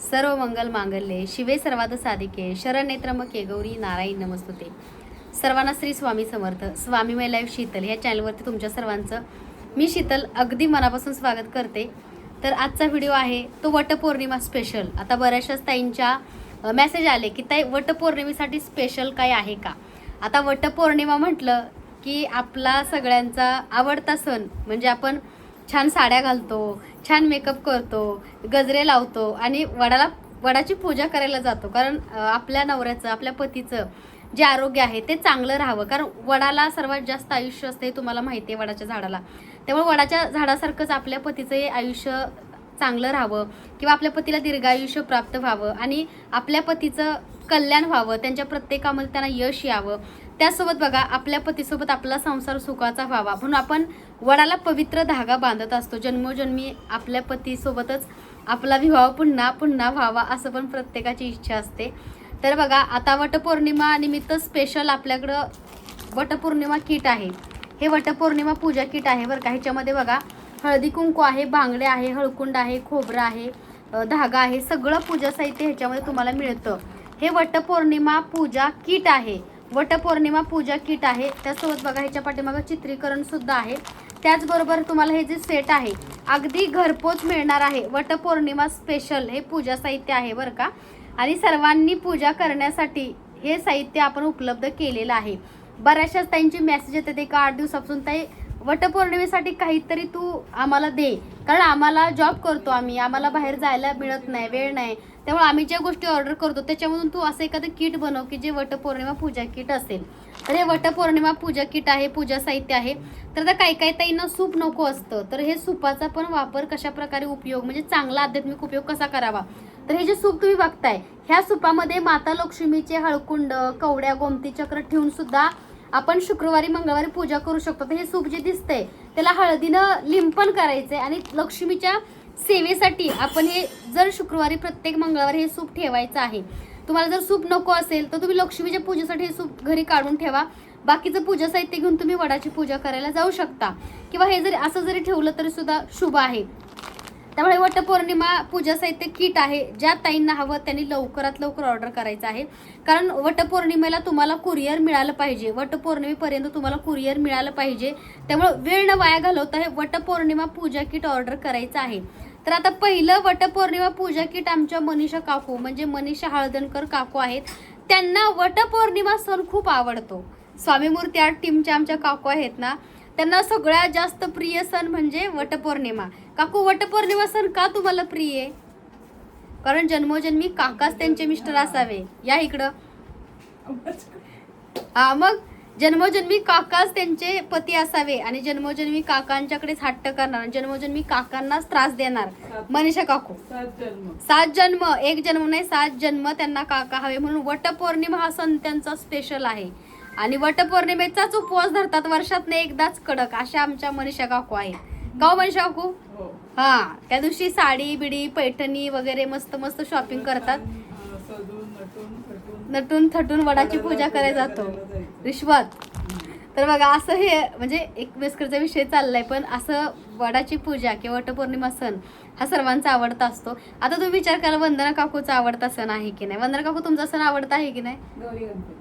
सर्व मंगल मांगल्ये शिवे सर्वाद साधिके शरणनेत्रमके गौरी नारायण नमस्तुते. सर्वांना श्री स्वामी समर्थ स्वामी मै लाईफ शीतल ह्या चॅनलवरती तुमच्या सर्वांचं मी शीतल अगदी मनापासून स्वागत करते. तर आजचा व्हिडिओ आहे तो वटपौर्णिमा स्पेशल आता बऱ्याचशाच ताईंच्या मेसेज आले की ताई वटपौर्णिमेसाठी स्पेशल काय आहे का? आता वटपौर्णिमा म्हटलं की आपला सगळ्यांचा आवडता सण म्हणजे आपण छान साड्या घालतो छान मेकअप करतो गजरे लावतो आणि वडाला वडाची पूजा करायला जातो. कारण आपल्या नवऱ्याचं आपल्या पतीचं जे आरोग्य आहे ते चांगलं राहावं. कारण वडाला सर्वात जास्त आयुष्य असते हे तुम्हाला माहिती आहे वडाच्या झाडाला. त्यामुळे वडाच्या झाडासारखंच आपल्या पतीचं हे आयुष्य चांगलं राहावं किंवा आपल्या पतीला दीर्घायुष्य प्राप्त व्हावं आणि आपल्या पतीचं कल्याण व्हावं त्यांच्या प्रत्येकामध्ये त्यांना यश यावं. त्यासोबत बघा आपल्या पतीसोबत आपला संसार सुखाचा व्हावा. म्हणून आपण वडाला पवित्र धागा बांधत असतो. जन्मोजन्मी आपल्या पतीसोबतच आपला विवाह पुन्हा पुन्हा व्हावा असं पण प्रत्येकाची इच्छा असते. तर बघा आता वटपौर्णिमा निमित्त स्पेशल आपल्याकडं वटपौर्णिमा किट आहे. हे वटपौर्णिमा पूजा किट आहे बरं का. ह्याच्यामध्ये बघा हळदी कुंकू आहे बांगडे आहे हळकुंड आहे खोबरं आहे धागा आहे सगळं पूजा साहित्य ह्याच्यामध्ये तुम्हाला मिळतं. हे वटपौर्णिमा पूजा किट आहे. वटपौर्णिमा पूजा किट आहे. त्यासोबत बघा ह्याच्या पाठीमागं चित्रीकरण सुद्धा आहे. त्याचबरोबर तुम्हाला हे जे सेट आहे अगदी घरपोच मिळणार आहे. वटपौर्णिमा स्पेशल हे पूजा साहित्य आहे बरं का. आणि सर्वांनी पूजा करण्यासाठी हे साहित्य आपण उपलब्ध केलेलं आहे. बऱ्याचशाच त्यांची मेसेज येते ते का आठ दिवसापासून ताई वटपौर्णिमेसाठी काहीतरी तू आम्हाला दे. कारण आम्हाला जॉब करतो आम्ही. आम्हाला बाहेर जायला मिळत नाही वेळ नाही. त्यामुळे आम्ही ज्या गोष्टी ऑर्डर करतो त्याच्यामधून तू असं एखादं किट बनव की जे वटपौर्णिमा पूजा किट असेल. तर हे वटपौर्णिमा पूजा किट आहे पूजा साहित्य आहे. तर आता काही काही ताईंना सूप नको असतं. तर हे सूपाचा पण वापर कशा प्रकारे उपयोग म्हणजे चांगला आध्यात्मिक उपयोग कसा करावा? तर हे जे सूप तुम्ही बघताय ह्या सुपामध्ये माता लक्ष्मीचे हळकुंड कवड्या गोमती चक्र ठेवून सुद्धा आपण शुक्रवारी मंगळवारी पूजा करू शकतो. तर हे सूप जे दिसतंय त्याला हळदीनं लिंपण करायचंय आणि लक्ष्मीच्या सेवेसाठी आपण हे जर शुक्रवारी प्रत्येक मंगळवारी हे सूप ठेवायचं आहे तुम्हाला जर सूप नको असेल तर तुम्ही लक्ष्मीच्या पूजेसाठी हे सूप घरी काढून ठेवा. बाकीचं पूजा साहित्य घेऊन तुम्ही वडाची पूजा करायला जाऊ शकता. किंवा हे जरी असं जरी ठेवलं तरी सुद्धा शुभ आहे. त्यामुळे वटपौर्णिमा पूजा साहित्य किट आहे ज्या ताईंना हवं त्यांनी लवकरात लवकर ऑर्डर करायचं आहे. कारण वटपौर्णिमेला तुम्हाला कुरिअर मिळालं पाहिजे. वटपौर्णिमेपर्यंत तुम्हाला कुरिअर मिळालं पाहिजे. त्यामुळे वेळ न वाया घालवता हे वटपौर्णिमा पूजा किट ऑर्डर करायचं आहे. तर आता पहिलं वटपौर्णिमा पूजा किट आमच्या मनीषा काकू म्हणजे मनीषा हळदणकर काकू आहेत. त्यांना वटपौर्णिमा सण खूप आवडतो. स्वामी मूर्ती आर्ट टीमच्या आमच्या काकू आहेत ना त्यांना सगळ्यात जास्त प्रिय सण म्हणजे वटपौर्णिमा. काकू वटपौर्णिमा सण का तुम्हाला प्रिय आहे? कारण जन्मोजन्मी काकाच त्यांचे मिस्टर असावे. या इकडं. हा मग? जन्मोजन्मी काकाच त्यांचे पती असावे आणि जन्मोजन्मी काकांच्याकडेच हट्ट करणार जन्मोजन्मी काकांनाच त्रास देणार. मनीषा काकू. सात जन्म. सात जन्म. एक जन्म नाही सात जन्म त्यांना काका हवे म्हणून वटपौर्णिमा हा सण त्यांचा स्पेशल आहे. आणि वटपौर्णिमेचाच उपवास धरतात वर्षात एकदाच कडक अशा आमच्या मनीषा काकू आहेत. गाव मनीषा काकू? हो. हा त्या दिवशी साडी बिडी पैठणी वगैरे मस्त मस्त शॉपिंग करतात नटून थटून वडाची पूजा करायला जातो. रिश्वत. तर बघा असं हे म्हणजे एक मेस्करचा विषय चाललाय पण असं वडाची पूजा किंवा वटपौर्णिमा सण हा सर्वांचा आवडता असतो. आता तुम्ही विचार करा वंदना काकूचा आवडता सण आहे की नाही? वंदना काकू तुमचा सण आवडता आहे की नाही?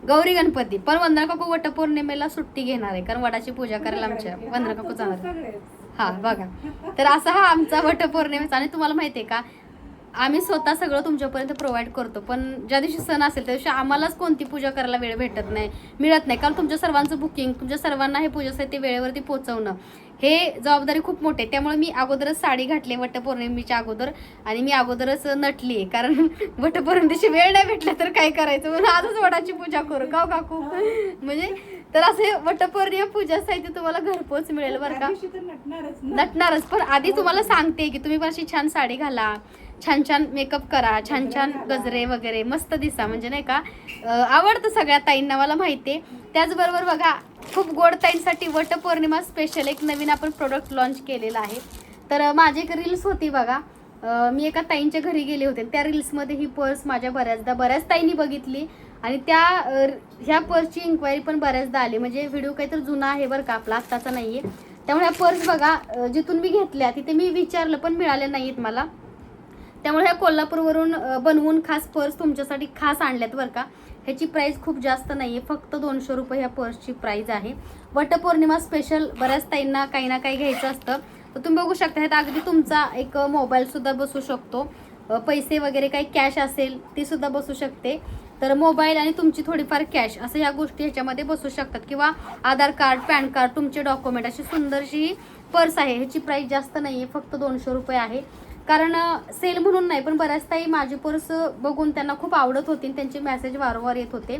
गौरी गणपती. पण वंदना काकू वटपौर्णिमेला सुट्टी घेणार आहे कारण वडाची पूजा करायला आमच्या वंदना काकू जाणार. आहे. हा बघा. तर असा हा आमचा वटपौर्णिमेचा आणि तुम्हाला माहितीये का आम्ही स्वतः सगळं तुमच्यापर्यंत प्रोव्हाइड करतो. पण ज्या दिवशी सण असेल त्या दिवशी आम्हालाच कोणती पूजा करायला वेळ भेटत नाही मिळत नाही. कारण तुमच्या सर्वांचं बुकिंग तुमच्या सर्वांना हे पूजा साहित्य वेळेवरती पोहोचवणं. हे जबाबदारी खूप मोठी त्यामुळे मी अगोदरच साडी घातली वटपौर्णिमेच्या अगोदर आणि मी अगोदरच नटली कारण वटपौर्णिमेची वेळ नाही भेटला तर काय करायचं? म्हणून आजच वडाची पूजा करू. का काकू म्हणजे तर असे वटपौर्णिमा पूजा साहित्य तुम्हाला घरपोच मिळेल बरं का. नटणारच. पण आधी तुम्हाला सांगते की तुम्ही पण अशी छान साडी घाला. छान छान मेकअप करा छान छान गजरे वगैरे मस्त दिसा. म्हणजे नाही का आवडतं सगळ्या ताईंना मला माहिती आहे. त्याचबरोबर बघा खूप गोड ताईंसाठी वटपौर्णिमा स्पेशल एक नवीन आपण प्रोडक्ट लॉन्च केलेला आहे. तर माझी एक रील्स होती बघा. मी एका ताईंच्या घरी गेले होते. त्या रील्समध्ये ही पर्स माझ्या बऱ्याचदा बऱ्याच ताईंनी बघितली. आणि त्या ह्या पर्सची इन्क्वायरी पण बऱ्याचदा आली. म्हणजे व्हिडिओ काहीतरी जुना आहे बरं का आपला आत्ताचा नाही आहे त्यामुळे ह्या पर्स बघा जिथून मी घेतल्या तिथे मी विचारलं पण मिळाल्या नाहीत मला. त्यामुळे ह्या कोल्हापूरवरून बनवून खास पर्स तुमच्यासाठी खास आणल्यात बरं का. ह्याची प्राईस खूप जास्त नाही आहे फक्त दोनशे रुपये ह्या पर्सची प्राईज आहे. वटपौर्णिमा स्पेशल बऱ्याच ताईंना काही ना काही घ्यायचं असतं. तर तुम्ही बघू शकता ह्यात अगदी तुमचा एक मोबाईलसुद्धा बसू शकतो. पैसे वगैरे काही कॅश असेल ती सुद्धा बसू शकते. तर मोबाईल आणि तुमची थोडीफार कॅश असं ह्या गोष्टी ह्याच्यामध्ये बसू शकतात. किंवा आधार कार्ड पॅन कार्ड तुमचे डॉक्युमेंट अशी सुंदरशी ही पर्स आहे. ह्याची प्राईस जास्त नाही आहे फक्त दोनशे रुपये आहे. कारण सेल म्हणून नाही पण बऱ्याच ताई माझी पर्स बघून त्यांना खूप आवडत होती आणि त्यांचे मेसेज वारंवार येत होते.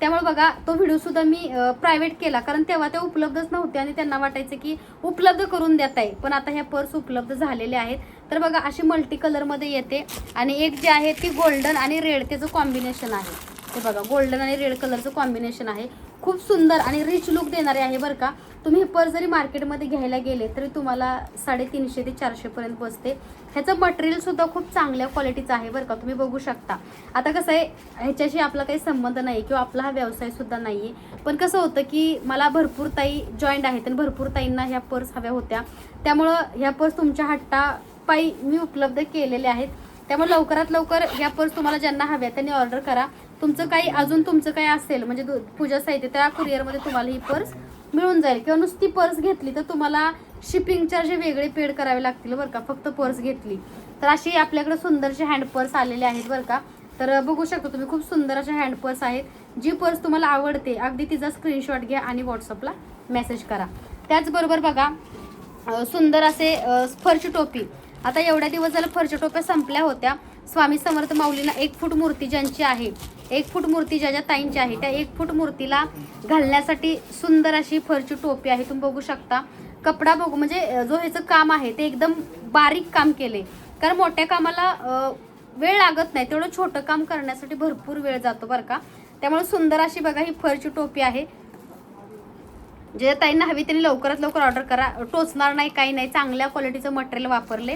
त्यामुळे बघा तो व्हिडिओ सुद्धा मी प्रायव्हेट केला. कारण तेव्हा त्या उपलब्धच नव्हते आणि त्यांना वाटायचं की उपलब्ध करून देत आहे. पण आता ह्या पर्स उपलब्ध झालेल्या आहेत. तर बघा अशी मल्टी कलरमध्ये येते. आणि एक जी आहे ती गोल्डन आणि रेड त्याचं कॉम्बिनेशन आहे. ते बघा गोल्डन आणि रेड कलरचं कॉम्बिनेशन आहे. खूप सुंदर आणि रिच लुक देणारे आहे बरं का. तुम्ही हे पर्स जरी मार्केटमध्ये घ्यायला गेले तरी तुम्हाला साडेतीनशे ते चारशेपर्यंत बसते. ह्याचं मटेरियलसुद्धा खूप चांगल्या क्वालिटीचं आहे बरं का तुम्ही बघू शकता. आता कसं आहे ह्याच्याशी आपला काही संबंध नाही किंवा आपला हा व्यवसायसुद्धा नाही आहे पण कसं होतं की मला भरपूर ताई जॉईंट आहेत आणि भरपूर ताईंना ह्या पर्स हव्या होत्या. त्यामुळं ह्या पर्स तुमच्या हट्टापायी मी उपलब्ध केलेल्या आहेत. त्यामुळे लवकरात लवकर ह्या पर्स तुम्हाला ज्यांना हव्या त्यांनी ऑर्डर करा. तुमचं काही अजून तुमचं काही असेल म्हणजे दु- पूजा साहित्य त्या कुरिअरमध्ये तुम्हाला ही पर्स मिळून जाईल. किंवा नुसती पर्स घेतली तर तुम्हाला शिपिंग चार्ज वेगळे पेड करावे लागतील बरं का फक्त पर्स घेतली. तर अशी आपल्याकडे सुंदरशी हँड पर्स आलेले आहेत बरं का. तर बघू शकता तुम्ही खूप सुंदर अशा हँड पर्स आहेत. जी पर्स तुम्हाला आवडते अगदी तिचा स्क्रीनशॉट घ्या आणि व्हॉट्सअपला मेसेज करा. त्याचबरोबर बघा सुंदर असे अ, फरची टोपी. आता एवढ्या दिवस झालं फरच्या टोप्या संपल्या होत्या. स्वामी समर्थ माऊलींना एक फूट मूर्ती ज्यांची आहे एक फूट मूर्ती ज्या ज्या ताईंची आहे त्या एक फूट मूर्तीला घालण्यासाठी सुंदर अशी फरची टोपी आहे. तुम्ही बघू शकता. कपडा बघू म्हणजे जो ह्याचं काम आहे ते एकदम बारीक काम केले कारण मोठ्या कामाला वेळ लागत नाही. तेवढं छोटं काम करण्यासाठी भरपूर वेळ जातो बरं का. त्यामुळे सुंदर अशी बघा ही फरची टोपी आहे. जे ताईंना हवी त्यांनी लवकरात लवकर ऑर्डर करा. टोचणार नाही काही नाही. चांगल्या क्वालिटीचं मटेरियल वापरले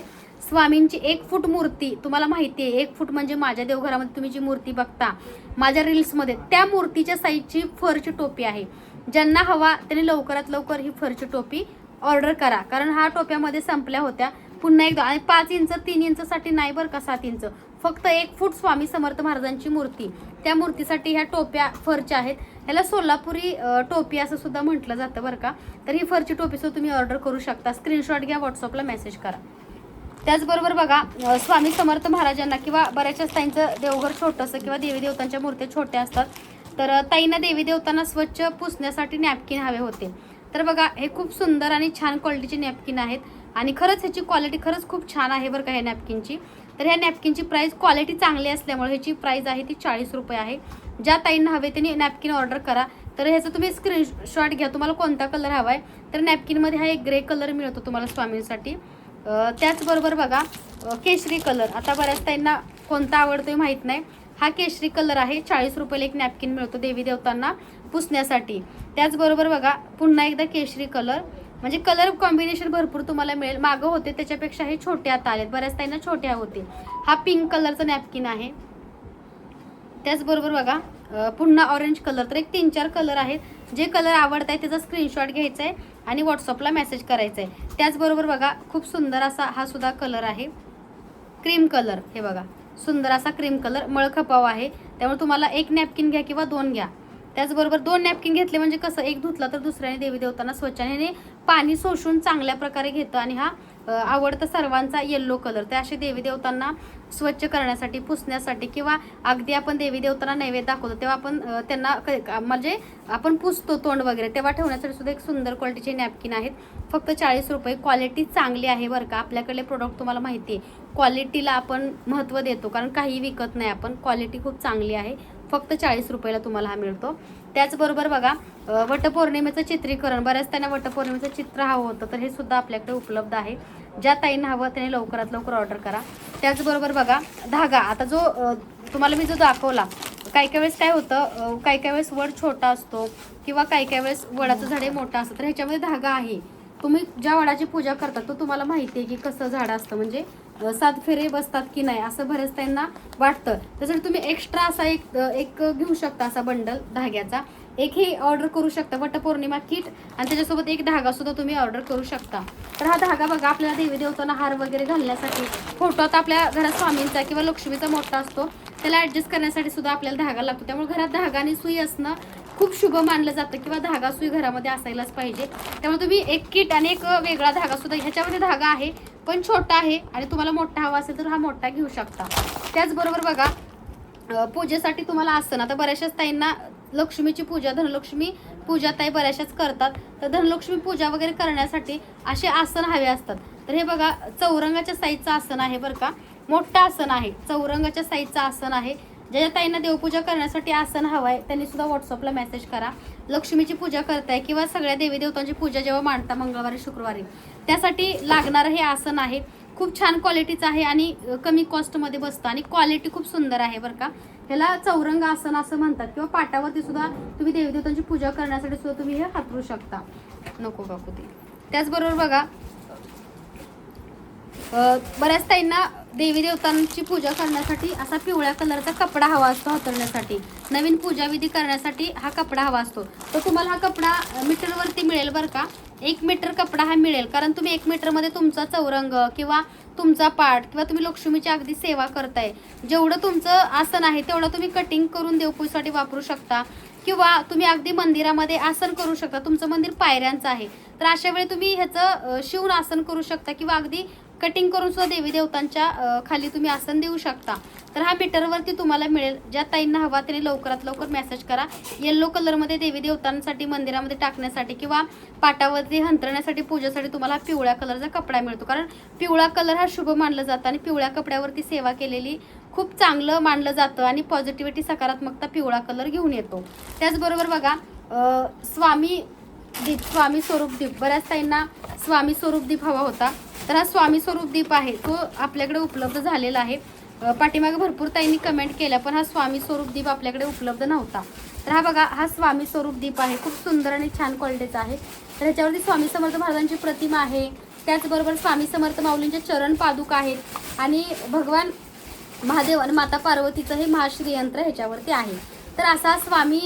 स्वामींची एक फूट मूर्ती तुम्हाला माहिती आहे. एक फूट म्हणजे माझ्या देवघरामध्ये तुम्ही जी मूर्ती बघता माझ्या रील्समध्ये त्या मूर्तीच्या साईजची फरची टोपी आहे. ज्यांना हवा त्यांनी लवकरात लवकर ही फरची टोपी ऑर्डर करा. कारण हा टोप्यामध्ये संपल्या होत्या पुन्हा एकदा. आणि पाच इंच तीन इंचसाठी नाही बरं का सात इंच. फक्त एक फूट स्वामी समर्थ महाराजांची मूर्ती. त्या मूर्तीसाठी ह्या टोप्या फरच्या आहेत. ह्याला सोलापुरी टोपी असं सुद्धा म्हटलं जातं बरं का. तर ही फरची टोपी सुद्धा तुम्ही ऑर्डर करू शकता. स्क्रीनशॉट घ्या व्हॉट्सअपला मेसेज करा. त्याचबरोबर बघा स्वामी समर्थ महाराजांना किंवा बऱ्याचशाच ताईंचं देवघर छोटंसं किंवा देवी देवतांच्या मूर्त्या छोट्या असतात तर ताईंना देवी देवतांना स्वच्छ पुसण्यासाठी नॅपकिन हवे होते. तर बघा हे खूप सुंदर आणि छान क्वालिटीचे नॅपकिन आहेत आणि खरंच ह्याची क्वालिटी खरंच खूप छान आहे बरं का ह्या नॅपकिनची. तर ह्या नॅपकिनची प्राईस क्वालिटी चांगली असल्यामुळे ह्याची प्राईस आहे ती चाळीस रुपये आहे. ज्या ताईंना हवे त्यांनी नॅपकिन ऑर्डर करा. तर ह्याचं तुम्ही स्क्रीनशॉट घ्या तुम्हाला कोणता कलर हवा आहे तर नॅपकिनमध्ये हा एक ग्रे कलर मिळतो तुम्हाला स्वामींसाठी. त्याचबरोबर बघा केशरी कलर. आता बऱ्याच त्यांना कोणता आवडतोय माहीत नाही. हा केशरी कलर आहे. चाळीस रुपयाला एक नॅपकिन मिळतो देवी देवतांना पुसण्यासाठी. त्याचबरोबर बघा पुन्हा एकदा केशरी कलर. म्हणजे कलर कॉम्बिनेशन भरपूर तुम्हाला मिळेल. मागं होते त्याच्यापेक्षा हे छोटे आता आलेत. बऱ्याच त्यांना छोट्या होते. हा पिंक कलरचा नॅपकिन आहे. त्याचबरोबर बघा पुन्हा ऑरेंज कलर. तर एक तीन चार कलर आहेत. जे कलर आवडत आहे त्याचा स्क्रीनशॉट घ्यायचा आहे आणि व्हॉट्सअपला मेसेज करायचा आहे त्याचबरोबर बघा खूप सुंदर असा हा सुद्धा कलर आहे. क्रीम कलर हे बघा. सुंदर असा क्रीम कलर मळखपाव आहे. त्यामुळे तुम्हाला एक नॅपकिन घ्या किंवा दोन घ्या. त्याचबरोबर दोन नॅपकिन घेतले म्हणजे कसं एक धुतला तर दुसऱ्याने देवी देवताना स्वच्छाने पाणी शोषून चांगल्या प्रकारे घेतं. आणि हा आवडतं सर्वांचा येल्लो कलर ते असे देवी देवतांना स्वच्छ करण्यासाठी पुसण्यासाठी किंवा अगदी आपण देवी देवतांना नैवेद्य दाखवतो तेव्हा आपण त्यांना क- म्हणजे आपण पुसतो तोंड वगैरे तेव्हा ठेवण्यासाठी सुद्धा एक सुंदर क्वालिटीचे नॅपकिन आहेत. फक्त चाळीस रुपये. क्वालिटी चांगली आहे बरं का. आपल्याकडले प्रोडक्ट तुम्हाला माहिती आहे क्वालिटीला आपण महत्त्व देतो कारण काही विकत नाही आपण. क्वालिटी खूप चांगली आहे. फक्त चाळीस रुपयाला तुम्हाला हा मिळतो. त्याचबरोबर बघा वटपौर्णिमेचं चित्रीकरण बऱ्याच त्यांना वटपौर्णिमेचं चित्र हवं होतं तर हे सुद्धा आपल्याकडे उपलब्ध आहे. ज्या ताईंना हवं त्याने लवकरात लवकर ऑर्डर करा. त्याचबरोबर बघा धागा. आता जो तुम्हाला मी जो दाखवला काही काही वेळेस काय होतं काही काही वेळेस वड छोटा असतो किंवा काही काही वेळेस वडाचं झाड हे मोठं असतं तर ह्याच्यामध्ये धागा आहे. तुम्ही ज्या वडाची पूजा करता तो तुम्हाला माहिती आहे की कसं झाड असतं. म्हणजे सात फेरे बसतात की नाही असं बरेच त्यांना वाटतं. त्यासाठी तुम्ही एक्स्ट्रा असा एक एक घेऊ शकता असा बंडल धाग्याचा. एकही ऑर्डर करू शकता. वटपौर्णिमा किट आणि त्याच्यासोबत एक धागा सुद्धा तुम्ही ऑर्डर करू शकता. तर हा धागा बघा आपल्याला देवी देवताना हार वगैरे घालण्यासाठी. फोटो आता आपल्या घरात स्वामींचा किंवा लक्ष्मीचा मोठा असतो. त्याला ऍडजस्ट करण्यासाठी सुद्धा आपल्याला धागा लागतो. त्यामुळे घरात धागा आणि सुई असणं खूप शुभ मानलं जातं किंवा धागा सुई घरामध्ये असायलाच पाहिजे. त्यामुळे तुम्ही एक किट आणि एक वेगळा धागा सुद्धा ह्याच्यामध्ये धागा आहे. पण छोटा आहे आणि तुम्हाला मोठा हवा असेल तर हा मोठा घेऊ शकता. त्याचबरोबर बघा पूजेसाठी तुम्हाला आसनं तर बऱ्याचशाच ताईंना लक्ष्मीची पूजा धनलक्ष्मी पूजा ताई बऱ्याचशाच करतात. तर धनलक्ष्मी पूजा वगैरे करण्यासाठी असे आसन हवे असतात. तर हे बघा चौरंगाच्या साईजचं आसन आहे बरं का. मोठं आसन आहे. चौरंगाच्या साईजचं आसन आहे. ज्या ताईंना देवपूजा करण्यासाठी आसन हवं आहे त्यांनी सुद्धा व्हॉट्सअपला मेसेज करा. लक्ष्मीची पूजा करताय किंवा सगळ्या देवी देवतांची पूजा जेव्हा मांडता मंगळवारी शुक्रवारी त्यासाठी लागणारं हे आसन आहे. खूप छान क्वालिटीचं आहे आणि कमी कॉस्टमध्ये बसतं आणि क्वालिटी खूप सुंदर आहे बरं का. ह्याला चौरंग आसन असं म्हणतात किंवा पाटावरती सुद्धा तुम्ही देवी देवतांची पूजा करण्यासाठी सुद्धा तुम्ही हे हातरू शकता. नको काकू ते. त्याचबरोबर बघा बऱ्याच ताईंना देवी देवतांची पूजा करण्यासाठी असा पिवळ्या कलरचा कपडा हवा असतो हातरण्यासाठी नवीन पूजाविधी करण्यासाठी हा कपडा हवा असतो. तर तुम्हाला हा कपडा मीटरवरती मिळेल बरं का? एक मीटर कपडा हा मिळेल. कारण तुम्ही एक मीटरमध्ये तुमचा चौरंग किंवा तुमचा पाठ किंवा तुम्ही लक्ष्मीची अगदी सेवा करताय. जेवढं तुमचं आसन आहे तेवढं तुम्ही कटिंग करून देवपूजेसाठी वापरू शकता. किंवा तुम्ही अगदी मंदिरामध्ये आसन करू शकता. तुमचं मंदिर पायऱ्यांचं आहे. तर अशा वेळी तुम्ही ह्याचं शिवून आसन करू शकता किंवा अगदी कटिंग करून सुद्धा देवी देवतांच्या खाली तुम्ही आसन देऊ शकता. तर हा मीटरवरती तुम्हाला मिळेल. ज्या ताईंना हवा त्यांनी लवकरात लवकर मेसेज करा. येल्लो कलरमध्ये देवी देवतांसाठी मंदिरामध्ये टाकण्यासाठी किंवा पाटावरती हंतरण्यासाठी पूजेसाठी तुम्हाला पिवळ्या कलरचा कपडा मिळतो. कारण पिवळा कलर हा शुभ मानलं जातं आणि पिवळ्या कपड्यावरती सेवा केलेली खूप चांगलं मानलं जातं आणि पॉझिटिव्हिटी सकारात्मकता पिवळा कलर घेऊन येतो. त्याचबरोबर बघा स्वामी दीप स्वामी स्वरूप दीप. बऱ्याच ताईंना स्वामी स्वरूप दीप हवा होता. तर हा स्वामी स्वरूप दीप आहे तो आपल्याकडे उपलब्ध झालेला आहे. पाठीमागे भरपूर ताईंनी कमेंट केल्या पण हा स्वामी स्वरूप दीप आपल्याकडे उपलब्ध नव्हता. तर हा बघा हा स्वामी स्वरूप दीप आहे खूप सुंदर आणि छान क्वालिटीचा आहे. तर ह्याच्यावरती स्वामी समर्थ महाराजांची प्रतिमा आहे त्याचबरोबर स्वामी समर्थ माऊलींचे चरण पादुक आहेत आणि भगवान महादेव आणि माता पार्वतीचं हे महाश्रीयंत्र ह्याच्यावरती आहे. तर असा स्वामी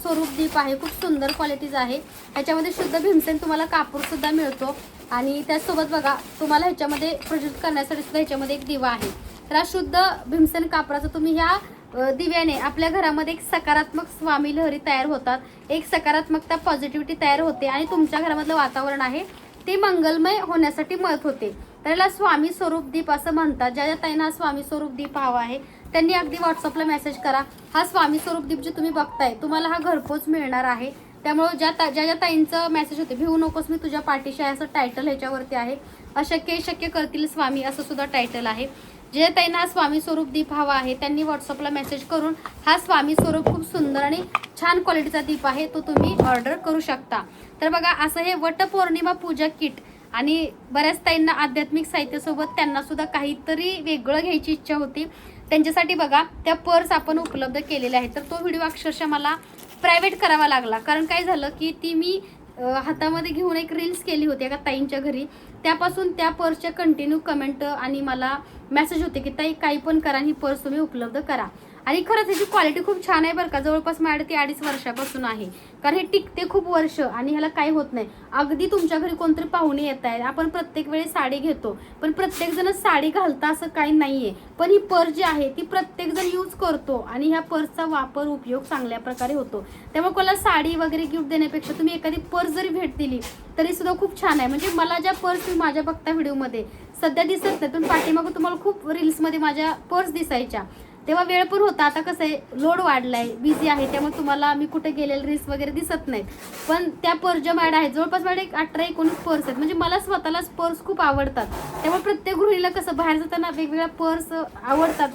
स्वरूप दीप आहे खूप सुंदर क्वालिटीचा आहे. ह्याच्यामध्ये शुद्ध भीमसेन तुम्हाला कापूरसुद्धा मिळतो. आणि त्याचसोबत बघा तुम्हाला ह्याच्यामध्ये प्रोजेक्ट करण्यासाठी सुद्धा ह्याच्यामध्ये एक दिवा आहे. तर हा शुद्ध भीमसेन कापराचा तुम्ही ह्या दिव्याने आपल्या घरामध्ये एक सकारात्मक स्वामी लहरी तयार होतात. एक सकारात्मकता पॉझिटिव्हिटी तयार होते आणि तुमच्या घरामधलं वातावरण आहे ते मंगलमय होण्यासाठी मदत होते. तर याला स्वामी स्वरूप दीप असं म्हणतात. ज्या ज्या ताईंना हा स्वामी स्वरूप दीप हवा आहे त्यांनी अगदी व्हॉट्सअपला मेसेज करा. हा स्वामी स्वरूप दीप जे तुम्ही बघताय तुम्हाला हा घरपोच मिळणार आहे. त्यामुळं ज्या ता ज्या ज्या ताईंचं मेसेज होते भिवू नकोस मी तुझ्या पाठीशी आहे असं टायटल ह्याच्यावरती आहे. अशक्य शक्य करतील स्वामी असं सुद्धा टायटल आहे. जे ताईंना स्वामी स्वरूप दीप हवा आहे त्यांनी व्हॉट्सअपला मेसेज करून हा स्वामी स्वरूप खूप सुंदर आणि छान क्वालिटीचा दीप आहे तो तुम्ही ऑर्डर करू शकता. तर बघा असं हे वटपौर्णिमा पूजा किट आणि बऱ्याच ताईंना आध्यात्मिक साहित्यासोबत त्यांना सुद्धा काहीतरी वेगळं घ्यायची इच्छा होती. त्यांच्यासाठी बघा त्या पर्स आपण उपलब्ध केलेल्या आहेत. तर तो व्हिडिओ अक्षरशः मला प्रायव्हेट करावा लागला. कारण काय झालं की ती मी हातामध्ये घेऊन एक रील्स केली होती एका ताईंच्या घरी. त्यापासून त्या पर्सच्या कंटिन्यू कमेंट आणि मला मेसेज होते की ताई काही पण करा ही पर्स तुम्ही उपलब्ध करा. आणि खरंच ह्याची क्वालिटी खूप छान आहे बरं का. जवळपास माझ्याकडे ती अडीच वर्षापासून आहे. कारण हे टिकते खूप वर्ष आणि ह्याला काही होत नाही. अगदी तुमच्या घरी कोणतरी पाहुणे येत आहेत. आपण प्रत्येक वेळी साडी घेतो. पण प्रत्येकजण साडी घालता असं काही नाही आहे पण ही पर्स जी आहे ती प्रत्येकजण यूज करतो आणि ह्या पर्सचा वापर उपयोग चांगल्या प्रकारे होतो. त्यामुळे कोणाला साडी वगैरे गिफ्ट देण्यापेक्षा तुम्ही एखादी पर्स जरी भेट दिली तरी सुद्धा खूप छान आहे. म्हणजे मला ज्या पर्स तुम्ही माझ्या बघता व्हिडिओमध्ये सध्या दिसत नाही पण पाठीमागं तुम्हाला खूप रील्समध्ये माझ्या पर्स दिसायच्या. तेव्हा वेळ पण होता. आता कसं आहे लोड वाढलाय बिझी आहे त्यामुळे तुम्हाला मी कुठे गेलेले रील्स वगैरे दिसत नाहीत पण त्या पर्स मॅड आहेत जवळपास मॅड एक अठरा एकोणीस पर्स आहेत. म्हणजे मला स्वतःलाच पर्स खूप आवडतात. त्यामुळे प्रत्येक गृहिणीला कसं बाहेर जाताना वेगवेगळ्या पर्स आवडतात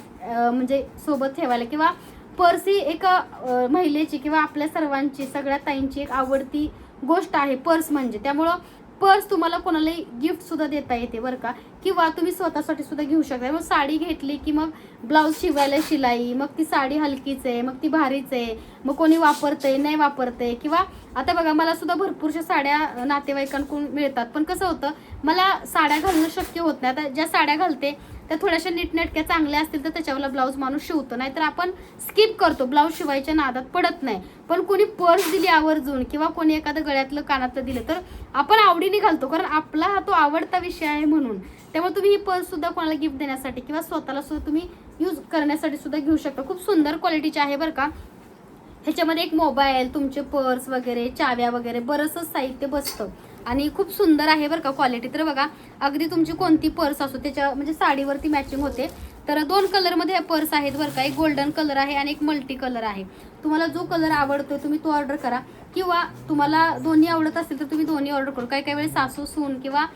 म्हणजे सोबत ठेवायला. किंवा पर्स ही एक महिलेची किंवा आपल्या सर्वांची सगळ्या ताईंची एक आवडती गोष्ट आहे पर्स म्हणजे. त्यामुळं पर्स तुम्हाला कोणालाही गिफ्ट सुद्धा देता येते बरं का. किंवा तुम्ही स्वतःसाठी सुद्धा घेऊ शकता. मग साडी घेतली की मग ब्लाऊज शिवायला शिलाई मग ती साडी हलकीच आहे मग ती भारीच आहे मग कोणी वापरते नाही वापरते किंवा आता बघा मला सुद्धा भरपूरशा साड्या नातेवाईकांकडून मिळतात. पण कसं होतं मला साड्या घालणं शक्य होत नाही. आता ज्या साड्या घालते त्या थोड्याशा नीटनेटक्या चांगल्या असतील तर त्याच्यावर ब्लाऊज माणूस शिवतो. नाहीतर आपण स्किप करतो. ब्लाऊज शिवायच्या नादात पडत नाही. पण कोणी पर्स दिली आवर्जून किंवा कोणी एखादं गळ्यातलं कानातलं दिलं तर आपण आवडीने घालतो. कारण आपला हा तो आवडता विषय आहे म्हणून. त्यामुळे तुम्ही ही पर्स सुद्धा कोणाला गिफ्ट देण्यासाठी किंवा स्वतःला सुद्धा तुम्ही यूज करण्यासाठी सुद्धा घेऊ शकता. खूप सुंदर क्वालिटीची आहे बरं का. ह्याच्यामध्ये एक मोबाईल तुमचे पर्स वगैरे चाव्या वगैरे बरंचसं साहित्य बसतं. आणि खूप सुंदर आहे बरं का क्वालिटी तर बघा अगदी तुमची कोणती पर्स असो त्याच्या म्हणजे साडीवरती मॅचिंग होते तर दोन कलरमध्ये पर्स आहेत बरं का. एक गोल्डन कलर आहे आणि एक मल्टी कलर आहे. तुम्हाला जो कलर आवडतो तुम्ही तो ऑर्डर करा. किंवा तुम्हाला दोन्ही आवडत असेल तर तुम्ही दोन्ही ऑर्डर करू. काही काही वेळेस सासू सून किंवा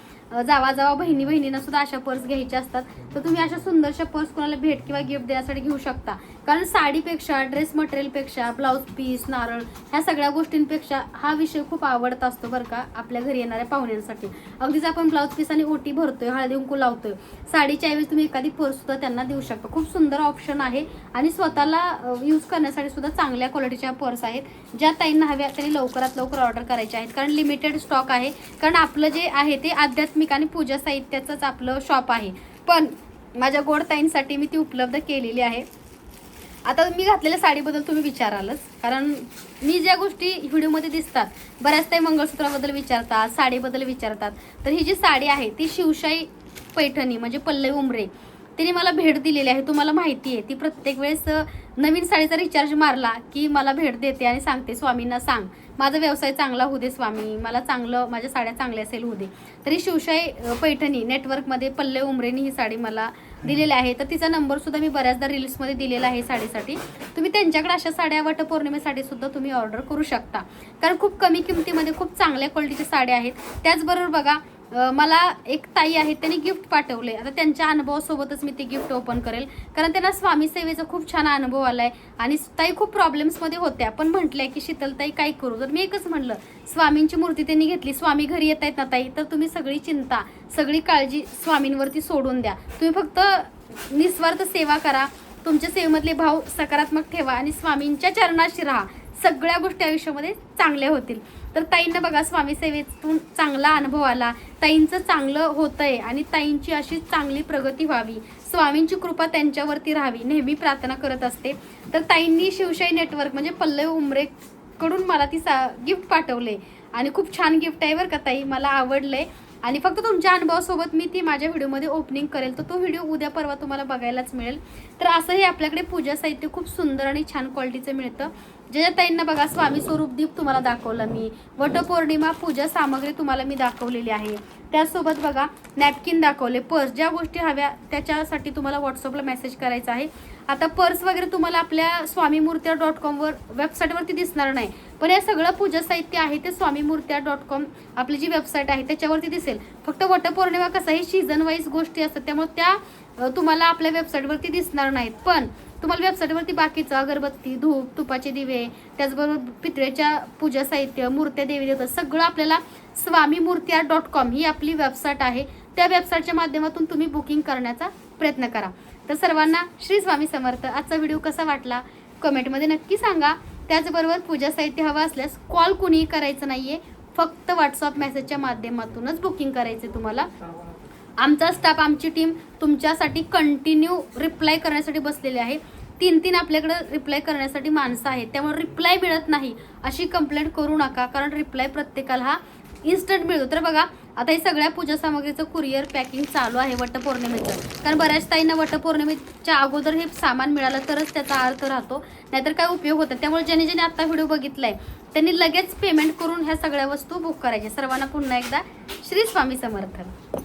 जावा जावा बहिणी बहिणींना सुद्धा अशा पर्स घ्यायच्या असतात. तर तुम्ही अशा सुंदरशा पर्स कोणाला भेट किंवा गिफ्ट देण्यासाठी घेऊ शकता. कारण साडीपेक्षा ड्रेस मटेरियलपेक्षा ब्लाऊज पीस नारळ ह्या सगळ्या गोष्टींपेक्षा हा विषय खूप आवडत असतो बरं का आपल्या घरी येणाऱ्या पाहुण्यांसाठी. अगदीच आपण ब्लाऊज पीस आणि ओटी भरतोय हळदी कुंकू लावतोय. साडीच्या ऐवजी तुम्ही एखादी पर्स सुद्धा त्यांना देऊ शकता. खूप सुंदर ऑप्शन आहे. आणि स्वतःला यूज करण्यासाठी सुद्धा चांगल्या क्वालिटीच्या पर्स आहेत ज्या ताईंना हव्या त्यांनी लवकरात लवकर ऑर्डर करायच्या आहेत. कारण लिमिटेड स्टॉक आहे. कारण आपलं जे आहे ते आध्यात्मिक आणि पूजा साहित्याचंच आपलं शॉप आहे. पण माझ्या गोड ताईंसाठी मी ती उपलब्ध केलेली आहे. आता मी घातलेल्या साडीबद्दल तुम्ही विचारालच. कारण मी ज्या गोष्टी व्हिडिओमध्ये दिसतात बऱ्याच ताई मंगळसूत्राबद्दल विचारतात साडीबद्दल विचारतात. तर ही जी साडी आहे ती शिवशाही पैठणी म्हणजे पल्लवी उमरे तिने मला भेट दिलेली आहे तुम्हाला माहिती आहे. ती प्रत्येक वेळेस नवीन साडीचा रिचार्ज मारला की मला भेट देते आणि सांगते स्वामींना सांग. माझा व्यवसाय चांगला होऊ दे स्वामी. मला चांगलं माझ्या साड्या चांगल्या असेल होऊ दे. तरी शिवशाही पैठणी नेटवर्कमध्ये पल्ले उमरेनी ही साडी मला दिलेली आहे. तर तिचा नंबरसुद्धा मी बऱ्याचदा रील्समध्ये दिलेला आहे साडीसाठी. तुम्ही त्यांच्याकडे अशा साड्या वटपौर्णिमेसाठी सुद्धा तुम्ही ऑर्डर करू शकता. कारण खूप कमी किमतीमध्ये खूप चांगल्या क्वालिटीच्या साड्या आहेत. त्याचबरोबर बघा मला एक ताई आहे त्यांनी गिफ्ट पाठवले. आता त्यांच्या अनुभवासोबतच मी ते गिफ्ट ओपन करेल. कारण त्यांना स्वामी सेवेचा खूप छान अनुभव आला आहे आणि ताई खूप प्रॉब्लेम्समध्ये होत्या. पण म्हटल्या की शीतलताई काय करू? तर मी एकच म्हणलं स्वामींची मूर्ती त्यांनी घेतली. स्वामी घरी येत आहेत ना ताई? तर तुम्ही सगळी चिंता सगळी काळजी स्वामींवरती सोडून द्या. तुम्ही फक्त निस्वार्थ सेवा करा. तुमच्या सेवेमधले भाव सकारात्मक ठेवा आणि स्वामींच्या चरणाशी राहा. सगळ्या गोष्टी आयुष्यामध्ये चांगल्या होतील. तर ताईंना बघा स्वामी सेवेतून चांगला अनुभव आला. ताईंचं चांगलं होतंय आणि ताईंची अशी चांगली प्रगती व्हावी. स्वामींची कृपा त्यांच्यावरती राहावी नेहमी प्रार्थना करत असते. तर ताईंनी शिवशाही नेटवर्क म्हणजे पल्लवी उमरे कडून मला ती सा गिफ्ट पाठवले. आणि खूप छान गिफ्ट आहे बरं का ताई मला आवडलंय. आणि फक्त तुमच्या अनुभवासोबत मी ती माझ्या व्हिडिओमध्ये ओपनिंग करेल. तर तो व्हिडिओ उद्या परवा तुम्हाला बघायलाच मिळेल. तर असंही आपल्याकडे पूजा साहित्य खूप सुंदर आणि छान क्वालिटीचं मिळतं. जयताईंना बघा स्वामी स्वरूप दीप तुम्हाला दाखवलं मी. वटपौर्णिमा पूजा सामग्री तुम्हाला मी दाखवलेली आहे. त्याचसोबत बघा नॅपकिन दाखवले. पर्स ज्या गोष्टी हव्या त्याच्यासाठी तुम्हाला व्हॉट्सअपला मेसेज करायचा आहे. आता पर्स वगैरे तुम्हाला आपल्या स्वामी मूर्त्या डॉट कॉमवर वेबसाईटवरती दिसणार नाही. पण हे सगळं पूजा साहित्य आहे ते स्वामी मूर्त्या डॉट कॉम आपली जी वेबसाईट आहे त्याच्यावरती दिसेल. फक्त वटपौर्णिमा कसं हे सीझन वाईज गोष्टी असतात त्यामुळे त्या तुम्हाला आपल्या वेबसाईटवरती दिसणार नाहीत. पण तुम्हाला वेबसाईटवरती बाकीचं अगरबत्ती धूप तुपाचे दिवे त्याचबरोबर पितळेच्या पूजा साहित्य मूर्त्या देवी देवता सगळं आपल्याला स्वामी मूर्त्या डॉट कॉम ही आपली वेबसाईट आहे. त्या वेबसाईटच्या माध्यमातून तुम्ही बुकिंग करण्याचा प्रयत्न करा. तर सर्वांना श्री स्वामी समर्थ. आजचा व्हिडिओ कसा वाटला? कमेंटमध्ये नक्की सांगा. त्याचबरोबर पूजा साहित्य हवं असल्यास कॉल कुणीही करायचं नाही आहे फक्त व्हॉट्सअप मेसेजच्या माध्यमातूनच बुकिंग करायचे तुम्हाला. आमचा स्टाफ आमची टीम तुमच्यासाठी कंटिन्यू रिप्लाय करण्यासाठी बसलेली आहे. तीन तीन आपल्याकडे रिप्लाय करण्यासाठी माणसं आहेत. त्यामुळे रिप्लाय मिळत नाही अशी कंप्लेंट करू नका. कारण रिप्लाय प्रत्येकाला हा इन्स्टंट मिळतो. तर बघा आता हे सगळ्या पूजा सामग्रीचं कुरिअर पॅकिंग चालू आहे वटपौर्णिमेचं. कारण बऱ्याच ताईंना वटपौर्णिमेच्या अगोदर हे सामान मिळालं तरच त्याचा अर्थ राहतो. नाहीतर काय उपयोग होता त्यामुळे ज्याने ज्याने आता व्हिडिओ बघितलाय त्यांनी लगेच पेमेंट करून ह्या सगळ्या वस्तू बुक करायच्या. सर्वांना पुन्हा एकदा श्री स्वामी समर्थन